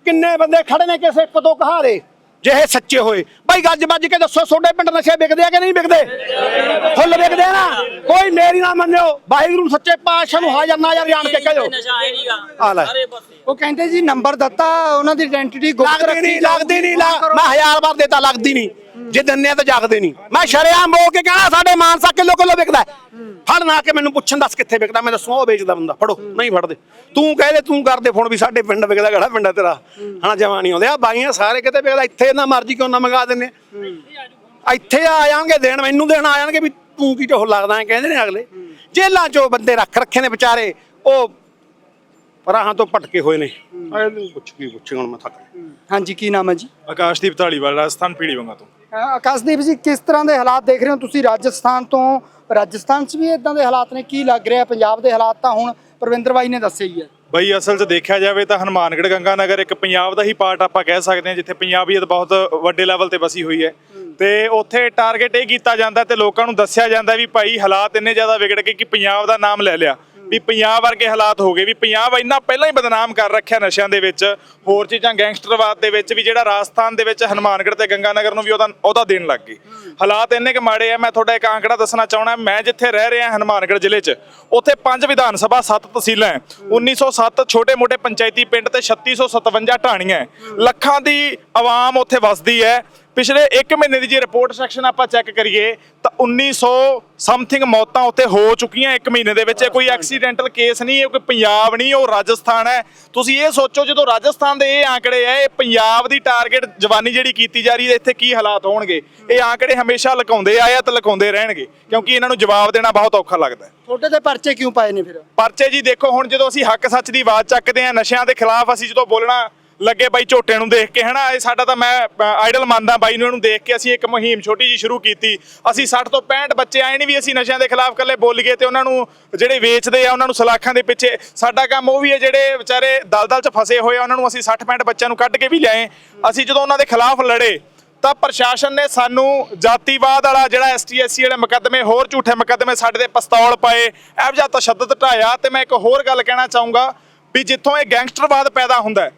ਕਿੰਨੇ ਬੰਦੇ ਖੜੇ ਨੇ ਕਿਸੇ ਇੱਕ ਤੋਂ ਕਹਾਰੇ? ਜੇ ਇਹ ਸੱਚੇ ਹੋਏ। ਬਾਈ ਗੱਜ ਵੱਜ ਕੇ ਦੱਸੋ ਤੁਹਾਡੇ ਪਿੰਡ ਨਸ਼ੇ ਵਿਕਦੇ ਆ ਕਿ ਨਹੀਂ ਵਿਕਦੇ? ਫੁੱਲ ਵਿਕਦੇ ਆ ਨਾ। ਕੋਈ ਮੇਰੀ ਨਾ ਮੰਨਿਓ ਵਾਹਿਗੁਰੂ ਸੱਚੇ ਪਾਤਸ਼ਾਹ ਨੂੰ ਹਾਜ਼ਰ ਨਾਜ਼ਰ ਜਾਣ ਕੇ ਕਹਿਓ ਆ ਲੈ। ਉਹ ਕਹਿੰਦੇ ਜੀ ਨੰਬਰ ਦਿੱਤਾ ਉਹਨਾਂ ਦੀ ਆਇਡੈਂਟੀ ਗੁਪਤ ਲੱਗਦੀ ਨਹੀਂ ਲੱਗਦੀ ਨਹੀਂ ਲਾ- ਮੈਂ ਹਜ਼ਾਰ ਵਾਰ ਦੇਤਾ ਲੱਗਦੀ ਨਹੀਂ। ਜੇ ਦੰਨੇ ਆ ਤਾਂ ਜਾਗਦੇ ਨਹੀਂ। ਮੈਂ ਸ਼ਰਿਆਮ ਬੋਲ ਕੇ ਕਹਿਣਾ ਸਾਡੇ ਮਾਨਸਾ ਕਿਲੋ ਕਿਲੋ ਵਿਕਦਾ। ਫੜ ਨਾ ਕੇ ਮੈਨੂੰ ਪੁੱਛਣ ਦੱਸ ਕਿੱਥੇ ਵਿਕਦਾ ਮੈਂ ਦੱਸੂ ਉਹ ਵੇਚਦਾ ਬੰਦਾ ਫੜੋ ਨਹੀਂ ਫੜਦੇ। ਤੂੰ ਕਹਿ ਦੇ ਤੂੰ ਕਰਦੇ ਫੋਨ ਵੀ ਸਾਡੇ ਪਿੰਡ ਵਿਕਦਾ ਕਿਹੜਾ ਪਿੰਡ ਤੇਰਾ? ਹਣਾ ਜਮਾ ਨਹੀਂ ਆਉਂਦੇ ਆ ਬਾਈਆਂ ਸਾਰੇ ਕਿਤੇ ਵਿਕਦਾ ਇੱਥੇ ਨਾ ਮਰਜ਼ੀ ਕਿਉਂ ਨਾ ਮੰਗਾ ਦਿੰਨੇ ਇੱਥੇ ਆ ਜਾਣਗੇ ਦੇਣ ਮੈਨੂੰ ਦੇਣ ਆ ਜਾਣਗੇ ਵੀ ਤੂੰ ਕੀ ਢੋਲ ਲੱਗਦਾ ਹੈ ਕਹਿੰਦੇ ਨੇ ਅਗਲੇ। ਜੇਲਾਂ 'ਚੋਂ ਬੰਦੇ ਰੱਖ ਰੱਖੇ ਨੇ ਵਿਚਾਰੇ ਉਹ ਰਾਹਾਂ ਤੋਂ ਭਟਕੇ ਹੋਏ ਨੇ। ਪੁੱਛ ਕੀ ਪੁੱਛੇ ਹੁਣ ਮੈਂ ਥੱਕ ਗਿਆ। ਹਾਂਜੀ ਕੀ ਨਾਮ ਹੈ ਜੀ? ਆਕਾਸ਼ਦੀਪ ਢਾਲੀਵਾਲ ਰਾਜਸਥਾਨ ਪੀੜੀ ਬੰਗਾ ਤੋਂ। ਆਕਾਸ਼ਦੀਪ ਜੀ ਕਿਸ ਤਰ੍ਹਾਂ ਦੇ ਹਾਲਾਤ ਦੇਖ ਰਹੇ ਹੋ ਤੁਸੀਂ? ਰਾਜਸਥਾਨ ਤੋਂ ਰਾਜਸਥਾਨ 'ਚ ਵੀ ਇਦਾਂ ਦੇ ਹਾਲਾਤ ਨੇ? ਕੀ ਲੱਗ ਰਿਹਾ ਪੰਜਾਬ ਦੇ ਹਾਲਾਤ ਤਾਂ ਹੁਣ ਪ੍ਰਵਿੰਦਰ ਬਾਈ ਨੇ ਦੱਸੇ ਹੀ ਹੈ ਬਈ ਅਸਲ 'ਚ ਦੇਖਿਆ ਜਾਵੇ ਤਾਂ ਹਨੂਮਾਨਗੜ੍ਹ ਗੰਗਾਨਗਰ ਇੱਕ ਪੰਜਾਬ ਦਾ ਹੀ ਪਾਰਟ ਆਪਾਂ ਕਹਿ ਸਕਦੇ ਹਾਂ ਜਿੱਥੇ ਪੰਜਾਬੀਅਤ ਬਹੁਤ ਵੱਡੇ ਲੈਵਲ ਤੇ ਵਸੀ ਹੋਈ ਹੈ। ਤੇ ਉੱਥੇ ਟਾਰਗੇਟ ਇਹ ਕੀਤਾ ਜਾਂਦਾ ਤੇ ਲੋਕਾਂ ਨੂੰ ਦੱਸਿਆ ਜਾਂਦਾ ਵੀ ਭਾਈ ਹਾਲਾਤ ਇੰਨੇ ਜ਼ਿਆਦਾ ਵਿਗੜ ਗਏ ਕਿ ਪੰਜਾਬ ਦਾ ਨਾਮ ਲੈ ਲਿਆ। ਵੀ ਪੰਜਾਬ ਵਰਗੇ ਹਾਲਾਤ ਹੋ ਗਏ, ਵੀ ਪੰਜਾਬ ਇੰਨਾ ਪਹਿਲਾਂ ਹੀ ਬਦਨਾਮ ਕਰ ਰੱਖਿਆ ਨਸ਼ਿਆਂ ਦੇ ਵਿੱਚ ਹੋਰ ਚੀਜ਼ਾਂ ਗੈਂਗਸਟਰਵਾਦ ਦੇ ਵਿੱਚ ਵੀ ਜਿਹੜਾ ਰਾਜਸਥਾਨ ਦੇ ਵਿੱਚ ਹਨੂਮਾਨਗੜ੍ਹ ਤੇ ਗੰਗਾਨਗਰ ਨੂੰ ਵੀ ਉਹਦਾ ਉਹਦਾ ਦੇਣ ਲੱਗ ਗਏ ਹਾਲਾਤ ਇੰਨੇ ਕੁ ਮਾੜੇ ਆ, ਮੈਂ ਤੁਹਾਡਾ ਇੱਕ ਆંકੜਾ ਦੱਸਣਾ ਚਾਹਣਾ ਮੈਂ ਜਿੱਥੇ ਰਹਿ ਰਿਹਾ ਹਨੂਮਾਨਗੜ੍ਹ ਜ਼ਿਲ੍ਹੇ 'ਚ, ਉੱਥੇ ਪੰਜ ਵਿਧਾਨ ਸਭਾ, ਸੱਤ ਤਹਿਸੀਲਾਂ ਹੈ। 1907 ਛੋਟੇ-ਮੋਟੇ ਪੰਚਾਇਤੀ ਪਿੰਡ ਤੇ 3657 ਢਾਣੀਆਂ ਹੈ। ਲੱਖਾਂ ਦੀ ਆਵਾਮ ਉੱਥੇ ਵਸਦੀ ਹੈ ਪਿਛਲੇ 1 ਮਹੀਨੇ ਦੀ ਜੇ ਰਿਪੋਰਟ ਸੈਕਸ਼ਨ ਆਪਾਂ ਚੈੱਕ ਕਰੀਏ ਤਾਂ 1900 ਸਮਥਿੰਗ ਮੌਤਾਂ ਉੱਥੇ ਹੋ ਚੁੱਕੀਆਂ 1 ਮਹੀਨੇ ਦੇ ਵਿੱਚ। ਇਹ ਕੋਈ ਐਕਸੀਡੈਂਟਲ ਕੇਸ ਨਹੀਂ ਇਹ ਕੋਈ ਪੰਜਾਬ ਨਹੀਂ ਉਹ ਰਾਜਸਥਾਨ ਹੈ। ਤੁਸੀਂ ਇਹ ਸੋਚੋ ਜਦੋਂ ਰਾਜਸਥਾਨ ਦੇ ਇਹ ਆંકੜੇ ਆ ਇਹ ਪੰਜਾਬ ਦੀ ਟਾਰਗੇਟ ਜਵਾਨੀ ਜਿਹੜੀ ਕੀਤੀ ਜਾ ਰਹੀ ਹੈ ਇੱਥੇ ਕੀ ਹਾਲਾਤ ਹੋਣਗੇ? ਇਹ ਆંકੜੇ ਹਮੇਸ਼ਾ ਲੁਕਾਉਂਦੇ ਆਏ ਆ ਤੇ ਲੁਕਾਉਂਦੇ ਰਹਿਣਗੇ ਕਿਉਂਕਿ ਇਹਨਾਂ ਨੂੰ ਜਵਾਬ ਦੇਣਾ ਬਹੁਤ ਔਖਾ ਲੱਗਦਾ ਹੈ। ਤੁਹਾਡੇ ਤੇ ਪਰਚੇ ਕਿਉਂ ਪਾਏ ਨੇ ਫਿਰ? ਪਰਚੇ ਜੀ ਦੇਖੋ ਹੁਣ ਜਦੋਂ ਅਸੀਂ ਹੱਕ ਸੱਚ ਦੀ ਆਵਾਜ਼ ਚੱਕਦੇ ਆ ਨਸ਼ਿਆਂ ਦੇ ਖਿਲਾਫ ਅਸੀਂ ਜਦੋਂ ਬੋਲਣਾ ਲੱਗੇ ਬਾਈ ਝੋਟੇ ਨੂੰ ਦੇਖ ਕੇ, ਹਨਾ? ਇਹ ਸਾਡਾ ਤਾਂ ਮੈਂ ਆਈਡਲ ਮੰਨਦਾ ਬਾਈ ਨੂੰ, ਇਹਨੂੰ ਦੇਖ ਕੇ ਅਸੀਂ ਇੱਕ ਮੁਹਿੰਮ ਛੋਟੀ ਜੀ ਸ਼ੁਰੂ ਕੀਤੀ। ਅਸੀਂ 60 ਤੋਂ 65 ਬੱਚੇ ਆਏ ਨਹੀਂ ਵੀ ਅਸੀਂ ਨਸ਼ਿਆਂ ਦੇ ਖਿਲਾਫ ਇਕੱਲੇ ਬੋਲੀਏ ਤੇ ਉਹਨਾਂ ਨੂੰ ਜਿਹੜੇ ਵੇਚਦੇ ਆ, ਉਹਨਾਂ ਨੂੰ ਸਲਾਖਾਂ ਦੇ ਪਿੱਛੇ ਸਾਡਾ ਕੰਮ ਉਹ ਵੀ ਹੈ, ਜਿਹੜੇ ਵਿਚਾਰੇ ਦਲਦਲ 'ਚ ਫਸੇ ਹੋਏ ਆ, ਉਹਨਾਂ ਨੂੰ ਅਸੀਂ 60 65 ਬੱਚਿਆਂ ਨੂੰ ਕੱਢ ਕੇ ਵੀ ਲਿਆਏ। ਅਸੀਂ ਜਦੋਂ ਉਹਨਾਂ ਦੇ ਖਿਲਾਫ ਲੜੇ, ਤਾਂ ਪ੍ਰਸ਼ਾਸਨ ਨੇ ਸਾਨੂੰ ਜਾਤੀਵਾਦ ਵਾਲਾ ਜਿਹੜਾ ਐਸਟੀ ਐਸਸੀ ਵਾਲੇ ਮੁਕੱਦਮੇ, ਹੋਰ ਝੂਠੇ ਮੁਕੱਦਮੇ ਸਾਡੇ ਤੇ ਪਿਸਤੌਲ ਪਾਏ, ਇਹੋ ਜਿਹਾ ਤਸ਼ੱਦਦ ਢਾਇਆ। ਤੇ ਮੈਂ ਇੱਕ ਹੋਰ ਗੱਲ ਕਹਿਣਾ ਚਾਹੂੰਗਾ ਵੀ ਜਿੱਥੋਂ ਇਹ ਗੈਂਗਸਟਰਵਾਦ ਪੈਦਾ ਹੁੰਦਾ ਹੈ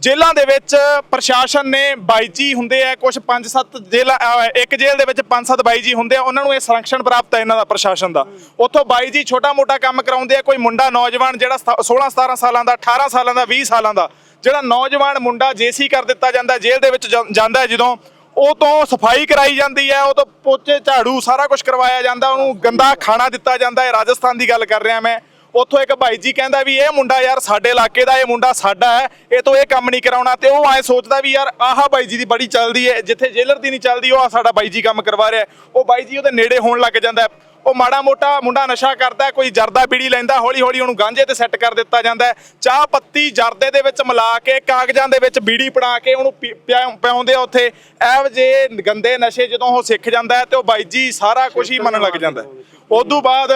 ਜੇਲ੍ਹਾਂ ਦੇ ਵਿੱਚ ਪ੍ਰਸ਼ਾਸਨ ਨੇ ਬਾਈਜੀ ਹੁੰਦੇ ਆ ਕੁਝ 5-7 ਜੇਲ੍ਹਾਂ ਇੱਕ ਜੇਲ੍ਹ ਦੇ ਵਿੱਚ 5-7 ਬਾਈਜੀ ਹੁੰਦੇ ਆ, ਉਹਨਾਂ ਨੂੰ ਇਹ ਸੰਰਕਸ਼ਣ ਪ੍ਰਾਪਤ ਹੈ ਇਹਨਾਂ ਦਾ ਪ੍ਰਸ਼ਾਸਨ ਦਾ। ਉੱਥੋਂ ਬਾਈਜੀ ਛੋਟਾ-ਮੋਟਾ ਕੰਮ ਕਰਾਉਂਦੇ ਆ, ਕੋਈ ਮੁੰਡਾ ਨੌਜਵਾਨ ਜਿਹੜਾ 16-17 ਸਾਲਾਂ ਦਾ 18 ਸਾਲਾਂ ਦਾ 20 ਸਾਲਾਂ ਦਾ, ਜਿਹੜਾ ਨੌਜਵਾਨ ਮੁੰਡਾ ਜੇਸੀ ਕਰ ਦਿੱਤਾ ਜਾਂਦਾ, ਜੇਲ੍ਹ ਦੇ ਵਿੱਚ ਜਾਂ- ਜਾਂਦਾ ਜਦੋਂ, ਉਹ ਤੋਂ ਸਫ਼ਾਈ ਕਰਾਈ ਜਾਂਦੀ ਹੈ, ਉਹ ਤੋਂ ਪੋਚੇ, ਝਾੜੂ ਸਾਰਾ ਕੁਝ ਕਰਵਾਇਆ ਜਾਂਦਾ, ਉਹਨੂੰ ਗੰਦਾ ਖਾਣਾ ਦਿੱਤਾ ਜਾਂਦਾ ਹੈ, ਰਾਜਸਥਾਨ ਦੀ ਗੱਲ ਕਰ ਰਿਹਾ ਮੈਂ। ਉੱਥੋਂ ਇੱਕ ਭਾਈ ਜੀ ਕਹਿੰਦਾ ਵੀ ਇਹ ਮੁੰਡਾ ਯਾਰ ਸਾਡੇ ਇਲਾਕੇ ਦਾ, ਇਹ ਮੁੰਡਾ ਸਾਡਾ ਹੈ, ਇਹ ਤੋਂ ਇਹ ਕੰਮ ਨਹੀਂ ਕਰਾਉਣਾ ਤੇ ਉਹ ਐ ਸੋਚਦਾ ਵੀ ਯਾਰ ਆਹ ਬਾਈ ਜੀ ਦੀ ਬੜੀ ਚੱਲਦੀ ਹੈ, ਜਿੱਥੇ ਜੇਲਰ ਦੀ ਨਹੀਂ ਚੱਲਦੀ, ਉਹ ਆ ਸਾਡਾ ਬਾਈ ਜੀ ਕੰਮ ਕਰਵਾ ਰਿਹਾ ਉਹ ਬਾਈ ਜੀ ਉਹਦੇ ਨੇੜੇ ਹੋਣ ਲੱਗ ਜਾਂਦਾ ਉਹ ਮਾੜਾ ਮੋਟਾ ਮੁੰਡਾ ਨਸ਼ਾ ਕਰਦਾ ਕੋਈ ਜਰਦਾ ਬੀੜੀ ਲੈਂਦਾ ਹੌਲੀ ਹੌਲੀ ਉਹਨੂੰ ਗਾਂਝੇ ਤੇ ਸੈੱਟ ਕਰ ਦਿੱਤਾ ਜਾਂਦਾ ਚਾਹ ਪੱਤੀ ਜਰਦੇ ਦੇ ਵਿੱਚ ਮਿਲਾ ਕੇ, ਕਾਗਜ਼ਾਂ ਦੇ ਵਿੱਚ ਬੀੜੀ ਪੜਾ ਕੇ ਉਹਨੂੰ ਪੀ- ਪਿਆ- ਪਿਆਉਂਦੇ ਆ ਉੱਥੇ। ਐਵ ਜੇ ਗੰਦੇ ਨਸ਼ੇ ਜਦੋਂ ਉਹ ਸਿੱਖ ਜਾਂਦਾ ਹੈ ਤੇ ਉਹ ਬਾਈ ਜੀ ਸਾਰਾ ਕੁਝ ਹੀ ਮੰਨਣ ਲੱਗ ਜਾਂਦਾ ਹੈ। ਉਦੋਂ ਬਾਅਦ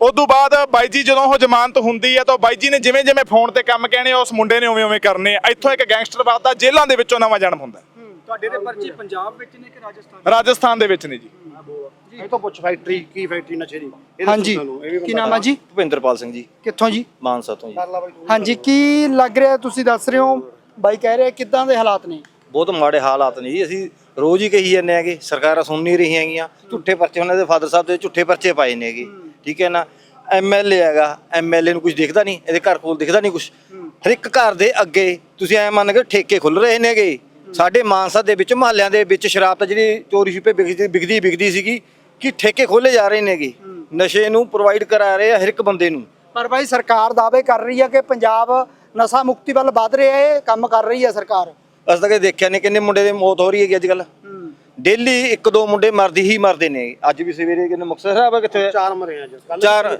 ਉਦੋਂ ਬਾਅਦ ਬਾਈ ਜੀ ਜਦੋਂ ਉਹ ਜ਼ਮਾਨਤ ਹੁੰਦੀ ਹੈ ਤਾਂ ਬਾਈ ਜੀ ਨੇ ਜਿਵੇਂ ਜਿਵੇਂ ਫੋਨ ਤੇ ਕੰਮ ਕਹਿਣੇ ਉਸ ਮੁੰਡੇ ਨੇ ਉਵੇਂ ਉਵੇਂ ਕਰਨੇ ਆ। ਇੱਥੋਂ ਇੱਕ ਗੈਂਗਸਟਰਵਾਦ ਦਾ ਜੇਲ੍ਹਾਂ ਦੇ ਵਿੱਚੋਂ ਨਵਾਂ ਜਨਮ ਹੁੰਦਾ। ਹੈ। ਤੁਹਾਡੇ ਦੇ ਪਰਚੇ ਪੰਜਾਬ ਵਿੱਚ ਨੇ ਕਿ ਰਾਜਸਥਾਨ ਰਾਜਸਥਾਨ ਦੇ ਵਿੱਚ ਨੇ ਜੀ। ਇਹ ਤੋਂ ਪੁੱਛ ਫੈਕਟਰੀ ਕੀ ਫੈਕਟਰੀ ਨਸ਼ੇ ਦੀ? ਹਾਂਜੀ। ਕੀ ਨਾਮ ਹੈ ਜੀ? ਭੁਪਿੰਦਰਪਾਲ ਸਿੰਘ ਜੀ। ਕਿੱਥੋਂ ਜੀ? ਮਾਨਸਾ ਤੋਂ ਜੀ। ਹਾਂਜੀ ਕੀ ਲੱਗ ਰਿਹਾ ਤੁਸੀਂ ਦੱਸ ਰਹੇ ਹੋ? ਬਾਈ ਕਹਿ ਰਹੇ ਕਿੱਦਾਂ ਦੇ ਹਾਲਾਤ ਨੇ? ਬਹੁਤ ਮਾੜੇ ਹਾਲਾਤ ਨੇ ਜੀ। ਅਸੀਂ ਰੋਜ਼ ਹੀ ਕਹੀ ਜਾਂਦੇ ਹੈਗੇ ਸਰਕਾਰਾਂ ਸੁਣ ਨਹੀਂ ਰਹੀਆਂ ਹੈਗੀਆਂ। ਝੁੱਠੇ ਪਰਚੇ ਉਹਨਾਂ ਦੇ ਫਾਦਰ ਸਾਹਿਬ ਦੇ ਝੁੱਠੇ ਪਰਚੇ ਪਾਏ ਨੇ ਹੈਗੇ। ਠੀਕ ਹੈ ਨਾ? ਐਮਐਲਏ ਹੈਗਾ ਐਮਐਲਏ ਨੂੰ ਕੁਝ ਦਿਖਦਾ ਨਹੀਂ ਇਹਦੇ ਘਰ ਕੋਲ ਦਿਖਦਾ ਨਹੀਂ ਕੁਝ ਹਰ ਇੱਕ ਘਰ ਦੇ ਅੱਗੇ ਤੁਸੀਂ ਐ ਮੰਨ ਕੇ ਠੇਕੇ ਖੁੱਲ ਰਹੇ ਨੇਗੇ ਸਾਡੇ ਮਾਨਸਾ ਦੇ ਵਿੱਚ ਮਹੱਲਿਆਂ ਦੇ ਵਿੱਚ ਸ਼ਰਾਬ ਤਾਂ ਜਿਹੜੀ ਚੋਰੀ ਛਿਪੇ ਵਿਕਦੀ ਵਿਕਦੀ ਸੀਗੀ ਕਿ ਠੇਕੇ ਖੋਲੇ ਜਾ ਰਹੇ ਨੇਗੇ ਨਸ਼ੇ ਨੂੰ ਪ੍ਰੋਵਾਈਡ ਕਰਾ ਰਹੇ ਆ ਹਰ ਇੱਕ ਬੰਦੇ ਨੂੰ। ਪਰ ਬਾਈ ਸਰਕਾਰ ਦਾਅਵੇ ਕਰ ਰਹੀ ਹੈ ਕਿ ਪੰਜਾਬ ਨਸ਼ਾ ਮੁਕਤੀ ਵੱਲ ਵਧ ਰਿਹਾ ਹੈ ਕੰਮ ਕਰ ਰਹੀ ਹੈ ਸਰਕਾਰ। ਅਸੀਂ ਤਾਂ ਕਦੇ ਦੇਖਿਆ ਨਹੀਂ ਕਿੰਨੇ ਮੁੰਡੇ ਦੀ ਮੌਤ ਹੋ ਰਹੀ ਹੈਗੀ ਅੱਜ ਕੱਲ ਡੇਲੀ ਇੱਕ ਦੋ ਮੁੰਡੇ ਮਰਦੇ ਹੀ ਮਰਦੇ ਨੇ। ਅੱਜ ਵੀ ਸਵੇਰੇ ਕਿੰਨੇ ਮੁਕਤਸਰ ਸਾਹਿਬ ਆ ਕਿੱਥੇ? ਚਾਰ ਮਰੇ ਅੱਜ। ਚਾਰ।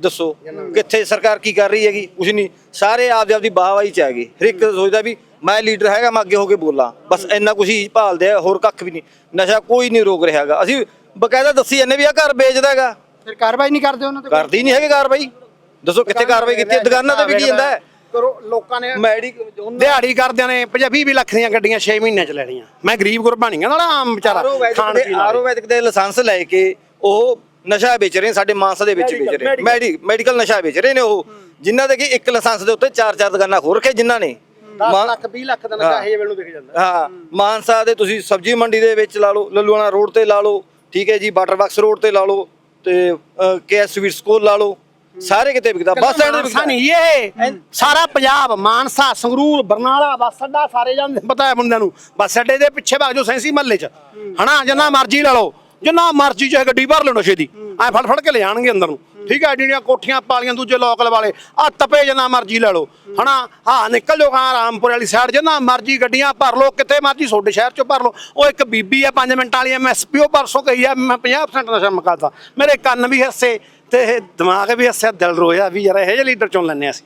ਦੱਸੋ ਕਿੱਥੇ ਸਰਕਾਰ ਕੀ ਕਰ ਰਹੀ ਹੈਗੀ? ਕੁਝ ਨਹੀਂ। ਸਾਰੇ ਆਪਦੇ ਆਪਦੀ ਬਾਹਵਾਈ ਚ ਹੈਗੇ। ਹਰ ਇੱਕ ਸੋਚਦਾ ਵੀ ਮੈਂ ਲੀਡਰ ਹੈਗਾ ਮੈਂ ਅੱਗੇ ਹੋ ਕੇ ਬੋਲਾਂ। ਬਸ ਇੰਨਾ ਕੁਝ ਹੀ ਭਾਲਦੇ ਆ ਹੋਰ ਕੱਖ ਵੀ ਨਹੀਂ। ਨਸ਼ਾ ਕੋਈ ਨਹੀਂ ਰੋਕ ਰਿਹਾ ਹੈਗਾ। ਅਸੀਂ ਬਕਾਇਦਾ ਦੱਸੀ ਜਾਂਦੇ ਵੀ ਆ ਘਰ ਵੇਚਦਾ ਹੈਗਾ। ਫਿਰ ਕਾਰਵਾਈ ਨਹੀਂ ਕਰਦੇ ਉਹਨਾਂ ਤੇ ਕਰਦੀ ਨਹੀਂ ਹੈਗੇ ਕਾਰਵਾਈ। ਦੱਸੋ ਕਿੱਥੇ ਕਾਰਵਾਈ ਕੀਤੀ? ਦੁਕਾਨਾਂ ਤੇ ਵਿਕੀ ਜਾਂਦਾ ਹੈ? ਕਰੋ ਲੋਕਾਂ ਨੇ ਮੈਡੀ ਦਿਹਾੜੀ ਕਰਦਿਆਂ ਨੇ 50 20 ਲੱਖ ਦੀਆਂ ਗੱਡੀਆਂ 6 ਮਹੀਨਿਆਂ ਚ ਲੈਣੀਆਂ ਮੈਂ ਗਰੀਬ ਗੁਰਬਾਨੀਆਂ ਨਾਲ ਆਮ ਵਿਚਾਰਾ ਖਾਣ ਦੇ ਪੀਣ ਵਾਲਾ। ਆਰੋ ਵੈਦਿਕ ਦੇ ਲਾਇਸੈਂਸ ਲੈ ਕੇ ਉਹ ਨਸ਼ਾ ਵੇਚ ਰਹੇ ਨੇ ਸਾਡੇ ਮਾਨਸਾ ਦੇ ਵਿੱਚ ਵੇਚ ਰਹੇ ਮੈਡੀ ਮੈਡੀਕਲ ਨਸ਼ਾ ਵੇਚ ਰਹੇ ਨੇ ਉਹ। ਜਿਨ੍ਹਾਂ ਦੇ ਕਿ ਇੱਕ ਲਾਇਸੈਂਸ ਦੇ ਉੱਤੇ ਚਾਰ ਚਾਰ ਦੁਕਾਨਾਂ ਖੋਲ ਰੱਖੇ ਜਿਨ੍ਹਾਂ ਨੇ। 10 ਮਾਨ- ਲੱਖ 20 ਲੱਖ ਦਾ ਨਸ਼ਾ ਇਹ ਮੈਨੂੰ ਦਿਖ ਜਾਂਦਾ। ਹਾਂ। ਮਾਨਸਾ ਦੇ ਤੁਸੀਂ ਸਬਜ਼ੀ ਮੰਡੀ ਦੇ ਵਿੱਚ ਲਾ ਲਓ ਲੱਲੂਆਣਾ ਰੋਡ ਤੇ ਲਾ ਲਓ ਠੀਕ ਹੈ ਜੀ ਬਾਟਰ ਬਾਕਸ ਰੋਡ ਤੇ ਲਾ ਲਓ ਤੇ ਕੇਐਸ ਸਵੀਟਸ ਕੋਲ ਲਾ ਲਓ। ਸਾਰੇ ਕਿਤੇ ਵਿਕਦਾ ਬੱਸ ਸਟੈਂਡ ਤੇ ਵਿਕਦਾ। ਨਹੀਂ ਇਹ। ਸਾਰਾ ਪੰਜਾਬ ਮਾਨਸਾ ਸੰਗਰੂਰ ਬਰਨਾਲਾ ਬੱਸ ਅੱਡਾ ਸਾਰੇ ਜਾਂਦੇ ਪਤਾ ਹੈ ਬੰਦਿਆਂ ਨੂੰ। ਬੱਸ ਅੱਡੇ ਦੇ ਪਿੱਛੇ ਭਾਗ ਜੋ ਸੈਂਸੀ ਮਹੱਲੇ ਚ। ਹਨਾ ਜਿੰਨਾ ਮਰਜ਼ੀ ਲੈ ਲਓ। ਜਿੰਨਾ ਮਰਜ਼ੀ ਚਾਹੇ ਗੱਡੀ ਭਰ ਲਓ ਨਸ਼ੇ ਦੀ। ਐ ਫੜ ਫੜ ਕੇ ਲੈ ਜਾਣਗੇ ਅੰਦਰ ਨੂੰ। ਠੀਕ ਹੈ ਜਿਹੜੀਆਂ ਕੋਠੀਆਂ ਪਾਲੀਆਂ ਦੂਜੇ ਲੋਕਲ ਵਾਲੇ ਆ ਤਪੇ ਜਿੰਨਾ ਮਰਜ਼ੀ ਲੈ ਲਓ। ਹਨਾ ਹਾਂ ਨਿਕਲ ਜਾਓ ਹਾਂ ਰਾਮਪੁਰ ਵਾਲੀ ਸਾਈਡ ਜਿੰਨਾ ਮਰਜ਼ੀ ਗੱਡੀਆਂ ਭਰ ਲਓ ਕਿਤੇ ਮਰਜ਼ੀ ਤੁਹਾਡੇ ਸ਼ਹਿਰ ਚੋਂ ਭਰ ਲਓ। ਉਹ ਇੱਕ ਬੀਬੀ ਆ 5 ਮਿੰਟ ਵਾਲੀ ਐਮਐਸਪੀ ਉਹ ਪਰਸੋਂ ਕਹੀ ਆ ਮੈਂ 50% ਨਸ਼ਾ ਮੁਕਾਤਾ ਮੇਰੇ ਕੰਨ ਵੀ ਹੱਸੇ। ਤੇ ਦਿਮਾਗ ਵੀ ਹੱਸਿਆ ਦਿਲ ਰੋਇਆ ਵੀ ਯਾਰ ਇਹੋ ਜਿਹੇ ਲੀਡਰ ਚੁਣ ਲੈਣੇ ਅਸੀਂ।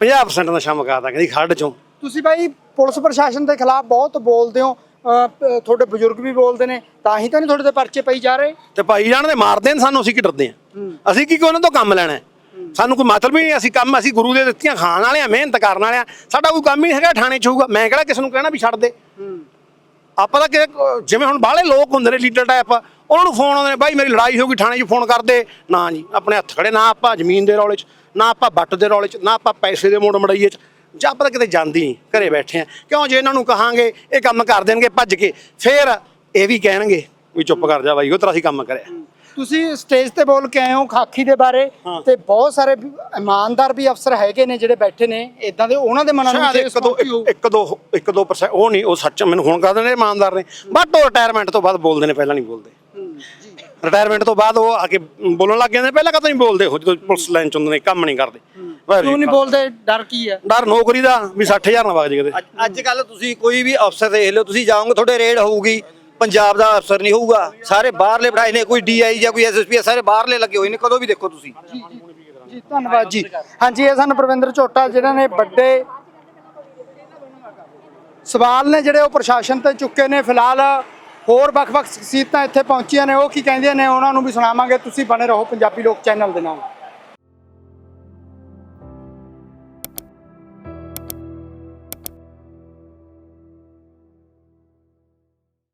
50% ਨਸ਼ਾ ਮੁਕਾਤਾ ਕਹਿੰਦੀ ਖੱਡ ਚੋਂ। ਤੁਸੀਂ ਬਾਈ ਪੁਲਿਸ ਪ੍ਰਸ਼ਾਸਨ ਦੇ ਖਿਲਾਫ ਬਹੁਤ ਬੋਲਦੇ ਹੋ ਅਹ, ਤੁਹਾਡੇ ਬਜ਼ੁਰਗ ਵੀ ਬੋਲਦੇ ਨੇ ਤਾਂ ਹੀ ਤਾਂ ਨਹੀਂ ਤੁਹਾਡੇ ਤੇ ਪਰਚੇ ਪਈ ਜਾ ਰਹੇ। ਤੇ ਭਾਈ ਜਾਣ ਦੇ ਮਾਰਦੇ ਨੇ ਸਾਨੂੰ ਅਸੀਂ ਕੀ ਡਰਦੇ ਆ ਅਸੀਂ ਕੀ ਕੋਈ ਉਹਨਾਂ ਤੋਂ ਕੰਮ ਲੈਣਾ ਹੈ? ਸਾਨੂੰ ਕੋਈ ਮਤਲਬ ਹੀ ਨਹੀਂ ਅਸੀਂ ਕੰਮ ਅਸੀਂ ਗੁਰੂ ਦੇ ਦਿੱਤੀਆਂ ਖਾਣ ਵਾਲੇ ਆ ਮਿਹਨਤ ਕਰਨ ਵਾਲੇ ਆ ਸਾਡਾ ਕੋਈ ਕੰਮ ਹੀ ਨਹੀਂ ਹੈਗਾ ਥਾਣੇ ਚ ਹੋਊਗਾ। ਮੈਂ ਕਿਹੜਾ ਕਿਸੇ ਨੂੰ ਕਹਿਣਾ ਵੀ ਛੱਡ ਦੇ। ਆਪਾਂ ਤਾਂ ਕਿ ਜਿਵੇਂ ਹੁਣ ਬਾਹਲੇ ਲੋਕ ਹੁੰਦੇ ਨੇ ਲੀਡਰ ਟਾਈਪ ਉਹਨਾਂ ਨੂੰ ਫੋਨ ਆਉਂਦੇ ਨੇ ਬਾਈ ਮੇਰੀ ਲੜਾਈ ਹੋ ਗਈ ਥਾਣੇ 'ਚ ਫੋਨ ਕਰਦੇ ਨਾ ਜੀ ਆਪਣੇ ਹੱਥ ਖੜੇ ਨਾ ਆਪਾਂ ਜ਼ਮੀਨ ਦੇ ਰੌਲੇ 'ਚ ਨਾ ਆਪਾਂ ਬੱਟ ਦੇ ਰੌਲੇ 'ਚ ਨਾ ਆਪਾਂ ਪੈਸੇ ਦੇ ਮੋੜ ਮੜਾਈਏ 'ਚ। ਜਾਂ ਆਪਾਂ ਕਿਤੇ ਜਾਂਦੀ ਨਹੀਂ ਘਰੇ ਬੈਠੇ ਆ। ਕਿਉਂ ਜੇ ਇਹਨਾਂ ਨੂੰ ਕਹਾਂਗੇ ਇਹ ਕੰਮ ਕਰ ਦੇਣਗੇ ਭੱਜ ਕੇ ਫੇਰ ਇਹ ਵੀ ਕਹਿਣਗੇ ਵੀ ਚੁੱਪ ਕਰ ਜਾ ਬਾਈ ਉਹ ਤਰ੍ਹਾਂ ਅਸੀਂ ਕੰਮ ਕਰਿਆ। ਤੁਸੀਂ ਸਟੇਜ ਤੇ ਬੋਲ ਕੇ ਆਏ ਹੋ ਖਾਕੀ ਦੇ ਬਾਰੇ ਤੇ ਬਹੁਤ ਸਾਰੇ ਇਮਾਨਦਾਰ ਵੀ ਅਫਸਰ ਹੈਗੇ ਨੇ ਜਿਹੜੇ ਬੈਠੇ ਨੇ ਇਦਾਂ ਦੇ ਉਹਨਾਂ ਦੇ ਮਨਾਂ ਨੂੰ ਇੱਕ ਦੋ। ਇੱਕ ਦੋ ਇੱਕ ਦੋ percent ਉਹ ਨਹੀਂ ਉਹ ਸੱਚ ਮੈਨੂੰ ਹੁਣ ਕਰਦੇ ਨੇ ਇਮਾਨਦਾਰ ਨੇ। ਬਟ ਉਹ ਰਿਟਾਇਰਮੈਂਟ ਤੋਂ ਬਾਅਦ ਬੋਲਦੇ ਨੇ ਪਹਿਲਾਂ ਨਹੀਂ ਬੋਲਦੇ। ਰਿਟਾਇਰਮੈਂਟ ਤੋਂ ਬਾਅਦ ਉਹ ਆ ਕੇ ਬੋਲਣ ਲੱਗ ਜਾਂਦੇ ਨੇ ਪਹਿਲਾਂ ਕਦੋਂ ਨਹੀਂ ਬੋਲਦੇ ਉਹ ਜਦੋਂ ਪੁਲਿਸ ਲਾਈਨ ਚ ਹੁੰਦੇ ਨੇ ਕੰਮ ਨਹੀਂ ਕਰਦੇ। ਕਿਉਂ ਨਹੀਂ ਬੋਲਦੇ? ਡਰ ਕੀ ਹੈ ਡਰ ਨੌਕਰੀ ਦਾ ਵੀ 60000 ਨਾ ਵਗ ਜੇ ਕਿਤੇ। ਅੱਜ ਕੱਲ ਤੁਸੀਂ ਕੋਈ ਵੀ ਅਫਸਰ ਦੇਖ ਲਿਓ ਤੁਸੀਂ ਜਾਓਗੇ ਤੁਹਾਡੇ ਰੇਡ ਹੋਊਗੀ। ਪੰਜਾਬ ਦਾ ਅਫਸਰ ਨਹੀਂ ਹੋਊਗਾ। ਸਾਰੇ ਬਾਹਰਲੇ ਬਿਠਾਏ ਨੇ ਕੋਈ ਡੀਆਈ ਜਾਂ ਕੋਈ ਐਸਐਸਪੀ ਸਾਰੇ ਬਾਹਰਲੇ ਲੱਗੇ ਹੋਏ ਨੇ ਕਦੋਂ ਵੀ ਦੇਖੋ ਤੁਸੀਂ। ਜੀ ਧੰਨਵਾਦ ਜੀ। ਹਾਂਜੀ ਇਹ ਸਨ ਪ੍ਰਵਿੰਦਰ ਝੋਟਾ ਜਿਹਨਾਂ ਨੇ ਵੱਡੇ ਸਵਾਲ ਨੇ ਜਿਹੜੇ ਉਹ ਪ੍ਰਸ਼ਾਸਨ ਤੇ ਚੁੱਕੇ ਨੇ। ਫਿਲਹਾਲ ਹੋਰ ਵੱਖ-ਵੱਖ ਸ਼ਖਸੀਅਤਾਂ ਇੱਥੇ ਪਹੁੰਚੀਆਂ ਨੇ, ਉਹ ਕੀ ਕਹਿੰਦੀਆਂ ਨੇ, ਉਹਨਾਂ ਨੂੰ ਵੀ ਸੁਣਾਵਾਂਗੇ। ਤੁਸੀਂ ਬਣੇ ਰਹੋ ਪੰਜਾਬੀ ਲੋਕ ਚੈਨਲ ਦੇ ਨਾਲ।